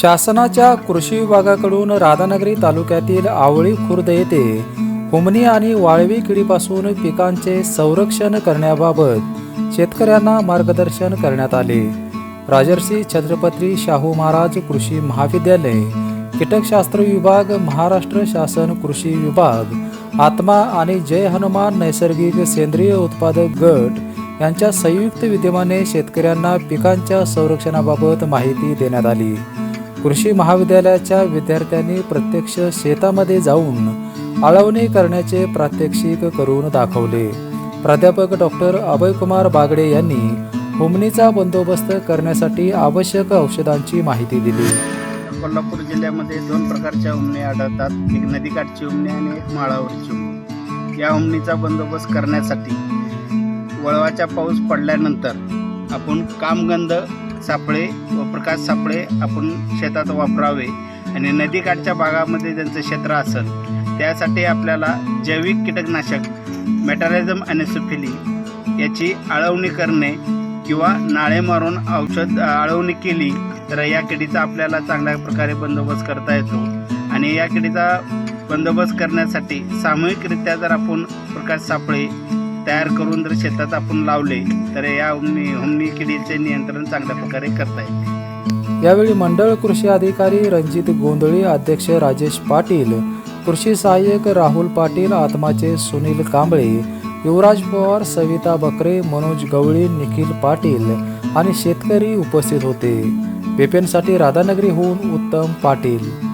शासनाच्या कृषी विभागाकडून राधानगरी तालुक्यातील आवळी खुर्द येथे हुमणी आणि वाळवी किडीपासून पिकांचे संरक्षण करण्याबाबत शेतकऱ्यांना मार्गदर्शन करण्यात आले. राजर्षी छत्रपती शाहू महाराज कृषी महाविद्यालय कीटकशास्त्र विभाग महाराष्ट्र शासन कृषी विभाग आत्मा आणि जय हनुमान नैसर्गिक सेंद्रिय उत्पादक गट यांच्या संयुक्त विद्यमाने शेतकऱ्यांना पिकांच्या संरक्षणाबाबत माहिती देण्यात आली. कृषी महाविद्यालयाच्या विद्यार्थ्यांनी प्रत्यक्ष शेतामध्ये जाऊन आळवणी करण्याचे प्रात्यक्षिक करून दाखवले. प्राध्यापक डॉक्टर अभयकुमार बागडे यांनी हुमणीचा बंदोबस्त करण्यासाठी आवश्यक औषधांची माहिती दिली. कोल्हापूर जिल्ह्यामध्ये दोन प्रकारच्या उमणी आढळतात. एक नदीकाठची उमणी आणि एक माळावरची उमणी या उमणीचा बंदोबस्त करण्यासाठी वळवाचा पाऊस पडल्यानंतर आपण कामगंध सापळे व प्रकाश सापळे आपण शेतात वापरावे आणि नदीकाठच्या भागामध्ये ज्यांचं क्षेत्र असेल त्यासाठी आपल्याला जैविक कीटकनाशक मेटालिझम आणि सुफिली याची आळवणी करणे किंवा नाळे मारून औषध आळवणी केली तर या किडीचा आपल्याला चांगल्या प्रकारे बंदोबस्त करता येतो. आणि या किडीचा बंदोबस्त करण्यासाठी सामूहिकरित्या जर आपण प्रकाश सापळे तयार करून जर शेतात आपण लावले तर या हुमणी हुमणी किडीचे नियंत्रण चांगल्या प्रकारे करता येते यावेळी मंडळ कृषी अधिकारी रणजित गोंधळी अध्यक्ष राजेश पाटील कृषी सहाय्यक राहुल पाटील आत्माचे सुनील कांबळे युवराज पवार सविता बकरे मनोज गवळी निखिल पाटील आणि शेतकरी उपस्थित होते. पेपेंसाठी राधानगरीहून उत्तम पाटील.